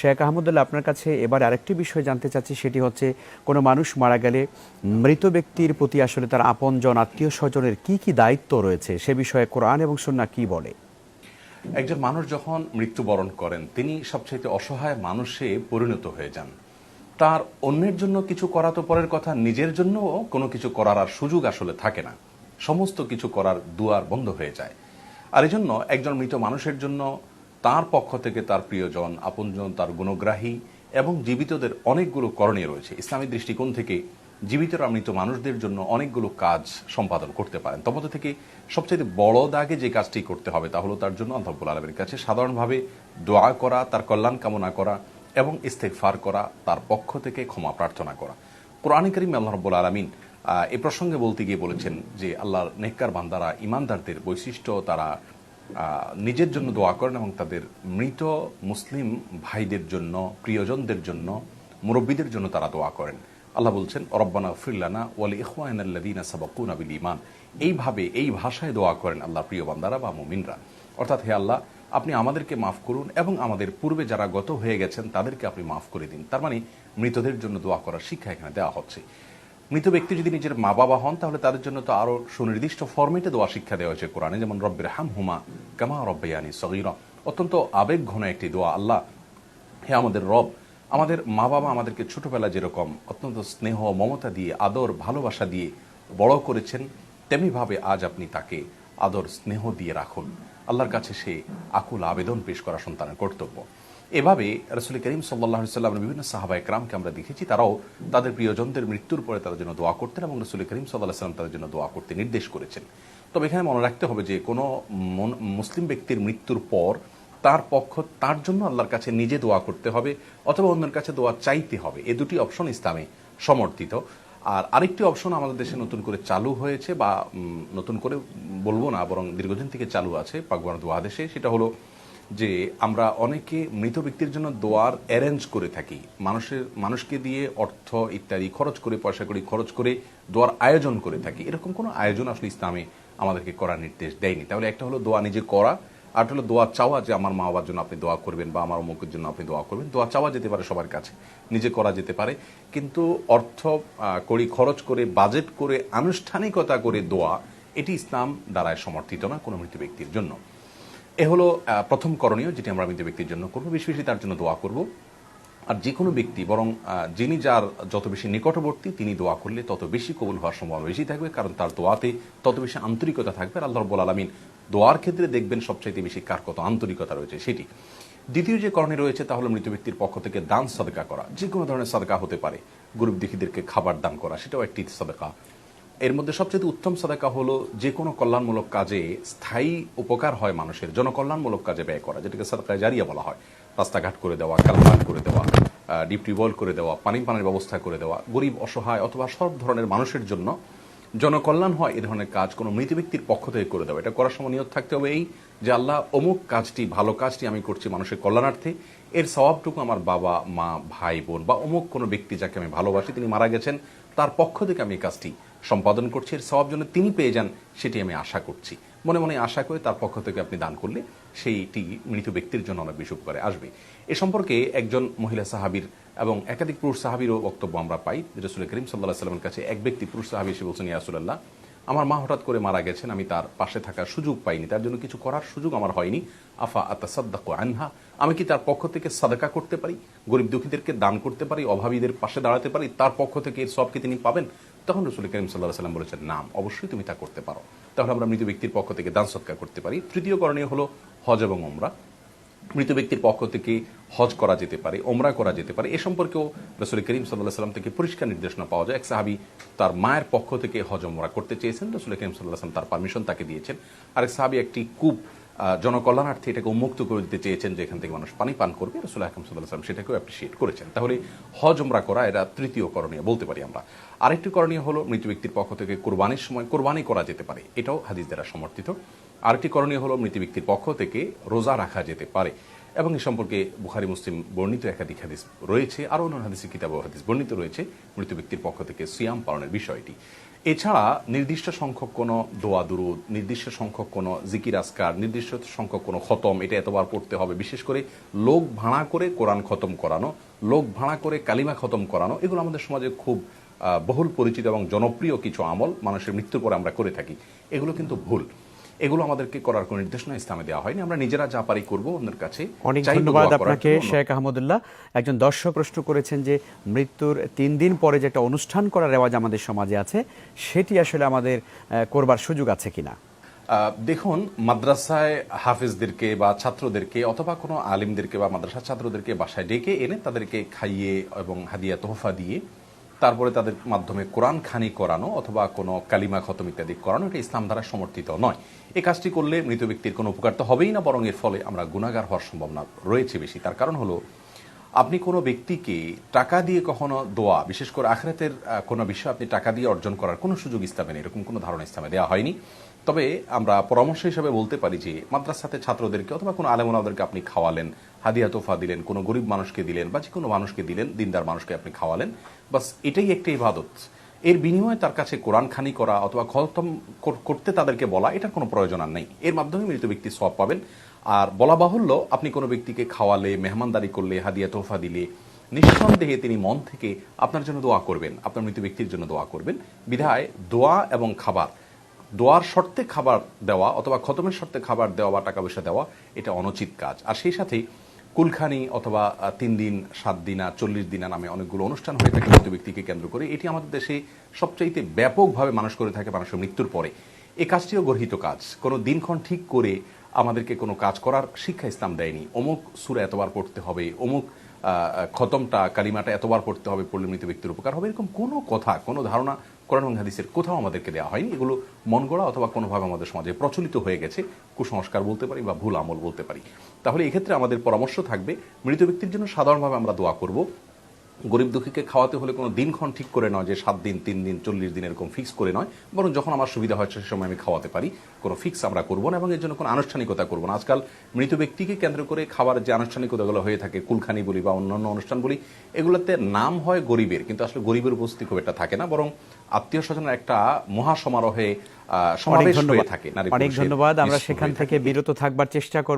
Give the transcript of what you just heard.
শেখ আহমদুল্লাহ আপনার কাছে এবার আরেকটি বিষয় জানতে চাচ্ছি, সেটি হচ্ছে কোনো মানুষ মারা গেলে মৃত ব্যক্তির প্রতি আসলে তার আপনজন, আত্মীয় স্বজনের কি কি দায়িত্ব রয়েছে? সে বিষয়ে কোরআন এবং সুন্নাহ কি বলে? একজন মানুষ যখন মৃত্যুবরণ করেন, তিনি সবচেয়ে অসহায় মানুষে পরিণত হয়ে যান। তার অন্যের জন্য কিছু করা তো পরের কথা, নিজের জন্য কোনো কিছু করার আর সুযোগ আসলে থাকে না। সমস্ত কিছু করার দুয়ার বন্ধ হয়ে যায়। আর এই জন্য একজন মৃত মানুষের জন্য তার পক্ষ থেকে তার প্রিয়জন, আপনজন, তার গুণগ্রাহী এবং জীবিতদের অনেকগুলো করণীয় রয়েছে। ইসলামী দৃষ্টিকোণ থেকে জীবিতরা মৃত মানুষদের জন্য অনেকগুলো কাজ সম্পাদন করতে পারেন। তবে থেকে সবচেয়ে বড় দাগে যে কাজটি করতে হবে তা হলো তার জন্য আল্লাহুল আলমের কাছে সাধারণভাবে দোয়া করা, তার কল্যাণ কামনা করা এবং ইস্তেকফার করা, তার পক্ষ থেকে ক্ষমা প্রার্থনা করা। কোরআন করিম আল্লাহ আলমিন এ প্রসঙ্গে বলতে গিয়ে বলেছেন যে আল্লাহর নেককার বান্দারা, ইমানদারদের বৈশিষ্ট্য তারা নিজের জন্য দোয়া করেন এবং তাদের মৃত মুসলিম ভাইদের জন্য, প্রিয়জনদের জন্য, মুরব্বীদের জন্য তারা দোয়া করেন। আল্লাহ বলছেন, রব্বানা ফিল্লানা ওয়ালি ইখওয়ানাল্লাযীনা সাবাকুনা বিল ঈমান এইভাবে, এই ভাষায় দোয়া করেন আল্লাহ প্রিয় বান্দারা বা মুমিনরা। অর্থাৎ হে আল্লাহ, আপনি আমাদেরকে মাফ করুন এবং আমাদের পূর্বে যারা গত হয়ে গেছেন তাদেরকে আপনি মাফ করে দিন। তার মানে মৃতদের জন্য দোয়া করার শিক্ষা এখানে দেওয়া হচ্ছে। মৃত ব্যক্তি যদি নিজের মা বাবা হন, তাহলে তাদের জন্য তো আরও সুনির্দিষ্ট ফরমেটে দোয়া শিক্ষা দেওয়া হয়েছে কোরআনে, যেমন রব্বের হাম হুমা কামা রব্বায়ানি সগীরা। অত্যন্ত আবেগ ঘন একটি দোয়া, আল্লাহ, হে আমাদের রব, আমাদের মা বাবা আমাদেরকে ছোটবেলা যেরকম অত্যন্ত স্নেহ, মমতা দিয়ে, আদর, ভালোবাসা দিয়ে বড় করেছেন, তেমনিভাবে আজ আপনি তাকে আদর, স্নেহ দিয়ে রাখুন। আল্লাহর কাছে সে আকুল আবেদন পেশ করা সন্তানের কর্তব্য। এভাবে রসুল করিম সাল্লাহ সাল্লামের বিভিন্ন সাহাবা একরামকে আমরা দেখেছি, তারাও তাদের প্রিয়জনদের মৃত্যুর পরে তাদের জন্য দোয়া করতেন এবং রসুল করিম সাল্লাহ সাল্লাম তাদের জন্য দোয়া করতে নির্দেশ করেছেন। তবে এখানে মনে রাখতে হবে যে, কোনো মুসলিম ব্যক্তির মৃত্যুর পর তার পক্ষ, তার জন্য আল্লাহর কাছে নিজে দোয়া করতে হবে অথবা অন্যের কাছে দোয়া চাইতে হবে। এ দুটি অপশন ইসলামে সমর্থিত। আর আরেকটি অপশন আমাদের দেশে নতুন করে চালু হয়েছে বা নতুন করে বলব না, বরং দীর্ঘদিন থেকে চালু আছে পাকবান দোয়া দেশে। সেটা হলো যে আমরা অনেকে মৃত ব্যক্তির জন্য দোয়ার অ্যারেঞ্জ করে থাকি। মানুষের, মানুষকে দিয়ে অর্থ ইত্যাদি খরচ করে, পয়সা করি খরচ করে দোয়ার আয়োজন করে থাকি। এরকম কোনো আয়োজন আসলে ইসলামে আমাদেরকে করার নির্দেশ দেয়নি। তাহলে একটা হলো দোয়া নিজে করা, আর হলো দোয়া চাওয়া যে আমার মা বাবার জন্য আপনি দোয়া করবেন বা আমার অমুকের জন্য আপনি দোয়া করবেন। দোয়া চাওয়া যেতে পারে সবার কাছে, নিজে করা যেতে পারে। কিন্তু অর্থ করি খরচ করে বাজেট করে, আনুষ্ঠানিকতা করে দোয়া, এটি ইসলাম দ্বারায় সমর্থিত না কোনো মৃত ব্যক্তির জন্য। এ হলো প্রথম করণীয় যেটি আমরা মৃত ব্যক্তির জন্য করব। বেশি বেশি তার জন্য দোয়া করব। আর যে কোনো ব্যক্তি, বরং যিনি যার যত বেশি নিকটবর্তী, তিনি দোয়া করলে তত বেশি কবুল হওয়ার সম্ভাবনা বেশি থাকবে, কারণ তার দোয়াতে তত বেশি আন্তরিকতা থাকবে। আর আল্লাহ রব্বুল আলমিন দোয়ার ক্ষেত্রে দেখবেন সবচাইতে বেশি কার কত আন্তরিকতা রয়েছে সেটি। দ্বিতীয় যে করণীয় রয়েছে, তা হলো মৃত ব্যক্তির পক্ষ থেকে দান সদকা করা। যে কোনো ধরনের সদকা হতে পারে। গরিব দুঃখীদেরকে খাবার দান করা, সেটাও একটি সদকা। এর মধ্যে সবচেয়ে উত্তম সাদাকা হলো যে কোনো কল্যাণমূলক কাজে স্থায়ী উপকার হয় মানুষের, জনকল্যাণমূলক কাজে ব্যয় করা, যেটাকে সাদাকায় জারিয়া বলা হয়। রাস্তাঘাট করে দেওয়া কালভার্ট করে দেওয়া ডিপ টিউবওয়েল করে দেওয়া পানি পানের ব্যবস্থা করে দেওয়া, গরিব, অসহায় অথবা সব ধরনের মানুষের জন্য জনকল্যাণ হয় এই ধরনের কাজ কোনো মৃত ব্যক্তির পক্ষ থেকে করে দেওয়া। এটা করার সময় নিয়ত থাকতে হবে এই যে আল্লাহ, অমুক কাজটি, ভালো কাজটি আমি করছি মানুষের কল্যাণার্থে, এর স্বভাবটুকু আমার বাবা, মা, ভাই, বোন বা অমুক কোনো ব্যক্তি যাকে আমি ভালোবাসি, তিনি মারা গেছেন, তার পক্ষ থেকে আমি এই কাজটি সম্পাদন করছি, এর স্বভাব যেন তিনি পেয়ে যান, সেটি আমি আশা করছি। মনে মনে আশা করে তার পক্ষ থেকে আপনি দান করলে সেইটি মৃত ব্যক্তির জন্য অনেক বেশি উপকারে আসবে। এ সম্পর্কে একজন মহিলা সাহাবীর এবং একাধিক পুরুষ সাহাবীরও বক্তব্য আমরা পাই। রসুল করিম সাল্লাহ সাল্লামের কাছে এক ব্যক্তি, পুরুষ সাহাবী এসে বলছেন ইয়াসুল্লাহ আমার মা হঠাৎ করে মারা গেছেন, আমি তার পাশে থাকার সুযোগ পাইনি, তার জন্য কিছু করার সুযোগ আমার হয়নি। আফা আতাসাদ্দাক আনহা, আমি কি তার পক্ষ থেকে সাদাকা করতে পারি? গরিব দুঃখীদেরকে দান করতে পারি, অভাবীদের পাশে দাঁড়াতে পারি, তার পক্ষ থেকে এর সবকে তিনি পাবেন? তখন রসুল করিম সাল্লাহ সাল্লাম বলেছেন, নাম, অবশ্যই তুমি তা করতে পারো। তাহলে আমরা মৃত ব্যক্তির পক্ষ থেকে দান সৎকার করতে পারি। তৃতীয় করণীয় হলো হজ এবং ওমরা মৃত ব্যক্তির পক্ষ থেকে হজ করা যেতে পারে ওমরা করা যেতে পারে। এ সম্পর্কেও রসুল করিম সাল্লাহ সাল্লাম থেকে পরিষ্কার নির্দেশনা পাওয়া যায়। এক সাহাবি তার মায়ের পক্ষ থেকে হজ ওমরা করতে চেয়েছেন। রসুল করিম সাল্লাহ সাল্লাম তার পারমিশন তাকে দিয়েছেন। আরেক সাহাবি একটি কূপ জনকল্যাণার্থে এটাকে উন্মুক্ত করে দিতে চেয়েছেন যেখান থেকে মানুষ পানি পান করবে রসুল হাকিম সাল্লাম সেটাকেও অ্যাপ্রিসিয়েট করেছেন। তাহলে হজ ওমরা করা এরা তৃতীয় করণীয় বলতে পারি আমরা। আরেকটি করণীয় হলো মৃত ব্যক্তির পক্ষ থেকে কোরবানির সময় কোরবানি করা যেতে পারে, এটাও হাদিস দ্বারা সমর্থিত। আরেকটি করণীয় হলো মৃত ব্যক্তির পক্ষ থেকে রোজা রাখা যেতে পারে এবং এ সম্পর্কে বুখারি, মুসলিম বর্ণিত একাধিক হাদিস রয়েছে, আরও অন্য হাদিসের কিতাব হাদিস বর্ণিত রয়েছে মৃত ব্যক্তির পক্ষ থেকে সিয়াম পালনের বিষয়টি। এছাড়া নির্দিষ্ট সংখ্যক কোনো দোয়া দুরুদ, নির্দিষ্ট সংখ্যক কোনো জিকির আসকার নির্দিষ্ট সংখ্যক কোনো খতম, এটা এতবার পড়তে হবে। বিশেষ করে লোক ভাড়া করে কোরআন খতম করানো, লোক ভাড়া করে কালিমা খতম করানো, এগুলো আমাদের সমাজে খুব বহুল পরিচিত এবং জনপ্রিয় কিছু আমল, মানুষের মৃত্যুর পরে আমরা করে থাকি। এগুলো কিন্তু ভুল। এগুলো আমাদেরকে করার কোনো নির্দেশনা ইসলামে দেওয়া হয়নি। আমরা নিজেরা যা পারি করব অন্যের কাছে অনেক ধন্যবাদ আপনাকে শেখ আহমদুল্লাহ। একজন দর্শক প্রশ্ন করেছেন যে মৃত্যুর তিন দিন পরে যে একটা অনুষ্ঠান করার রেওয়াজ আমাদের সমাজে আছে সেটি আসলে আমাদের করবার সুযোগ আছে কিনা? দেখুন মাদ্রাসায় হাফিজদেরকে বা ছাত্রদেরকে অথবা কোনো আলিমদেরকে বা মাদ্রাসা ছাত্রদেরকে বাসায় ডেকে এনে তাদেরকে খাইয়ে এবং হাদিয়া তোহফা দিয়ে তারপরে তাদের মাধ্যমে কোরআন খানি করানো অথবা কোনো কালিমা খতম ইত্যাদি করানো, এটা ইসলাম দ্বারা সমর্থিত নয়। এই কাজটি করলে মৃত ব্যক্তির কোনো উপকার তো হবেই না, বরং এর ফলে আমরা গুণাগার হওয়ার সম্ভাবনা রয়েছে বেশি। তার কারণ হলো, আপনি কোনো ব্যক্তিকে টাকা দিয়ে কখনো দোয়া, বিশেষ করে আখরাতের কোনো বিষয় আপনি টাকা দিয়ে অর্জন করার কোনো সুযোগ ইসলামে নেই, এরকম কোনো ধারণা ইসলামে দেওয়া হয়নি। তবে আমরা পরামর্শ হিসাবে বলতে পারি যে, মাদ্রাসাতে ছাত্রদেরকে অথবা কোনো আলেমনাদেরকে আপনি খাওয়ালেন হাদিয়া তোফা দিলেন, কোনো গরিব মানুষকে দিলেন বা যে কোনো মানুষকে দিলেন, দিনদার মানুষকে আপনি খাওয়ালেন। বাস এটাই একটা ইবাদত। এর বিনিময়ে তার কাছে কোরআন খানি করা অথবা খতম করতে তাদেরকে বলা, এটার কোনো প্রয়োজন আর নেই। এর মাধ্যমে মৃত ব্যক্তি সব পাবেন। আর বলা বাহুল্য, আপনি কোনো ব্যক্তিকে খাওয়ালে, মেহমানদারি করলে হাদিয়া তোহফা দিলে, নিঃসন্দেহে তিনি মন থেকে আপনার জন্য দোয়া করবেন, আপনার মৃত ব্যক্তির জন্য দোয়া করবেন। বিধায় দোয়া এবং খাবার, দোয়ার শর্তে খাবার দেওয়া অথবা খতমের শর্তে খাবার দেওয়া বা টাকা পয়সা দেওয়া, এটা অনুচিত কাজ। আর সেই সাথেই কুলখানি অথবা তিন দিন, সাত দিনা চল্লিশ দিনা নামে অনেকগুলো অনুষ্ঠান হয়ে থাকে মৃত ব্যক্তিকে কেন্দ্র করে। এটি আমাদের দেশে সবচাইতে ব্যাপকভাবে মানুষ করে থাকে মানুষের মৃত্যুর পরে। এ কাজটিও গর্হিত কাজ। কোনো দিনক্ষণ ঠিক করে আমাদেরকে কোনো কাজ করার শিক্ষা ইসলাম দেয়নি। অমুক সুরা এতবার পড়তে হবে, অমুক খতমটা, কালিমাটা এতবার পড়তে হবে পড়লে মৃত ব্যক্তির উপকার হবে। এরকম কোনো কথা, কোনো ধারণা কোরআন এবং হাদিসের কোথাও আমাদেরকে দেওয়া হয়নি। এগুলো মন গড়া অথবা কোনোভাবে আমাদের সমাজে প্রচলিত হয়ে গেছে, কুসংস্কার বলতে পারি বা ভুল আমল বলতে পারি। তাহলে এক্ষেত্রে আমাদের পরামর্শ থাকবে, মৃত ব্যক্তির জন্য সাধারণভাবে আমরা দোয়া করব। গরিব দুঃখীকে খাওয়াতে হলে কোনো দিনক্ষণ ঠিক করে নয় যে সাত দিন তিন দিন চল্লিশ দিন এরকম ফিক্স করে নয়। বরং যখন আমার সুবিধা হয় সে সময় আমি খাওয়াতে পারি। কোনো ফিক্স আমরা করব না এবং এর জন্য কোনো আনুষ্ঠানিকতা করব না। আজকাল মৃত ব্যক্তিকে কেন্দ্র করে খাবারের যে আনুষ্ঠানিকতাগুলো হয়ে থাকে কুলখানি বলি বা অন্যান্য অনুষ্ঠান বলি এগুলোতে নাম হয় গরিবের। কিন্তু আসলে গরিবের উপস্থিতি খুব একটা থাকে না বরং আত্মীয় স্বজনের একটা মহাসমারোহে সমাবেশ হয়ে থাকে অনেক ধন্যবাদ। আমরা সেখান থেকে থাকে। বিরত থাকবার চেষ্টা করব।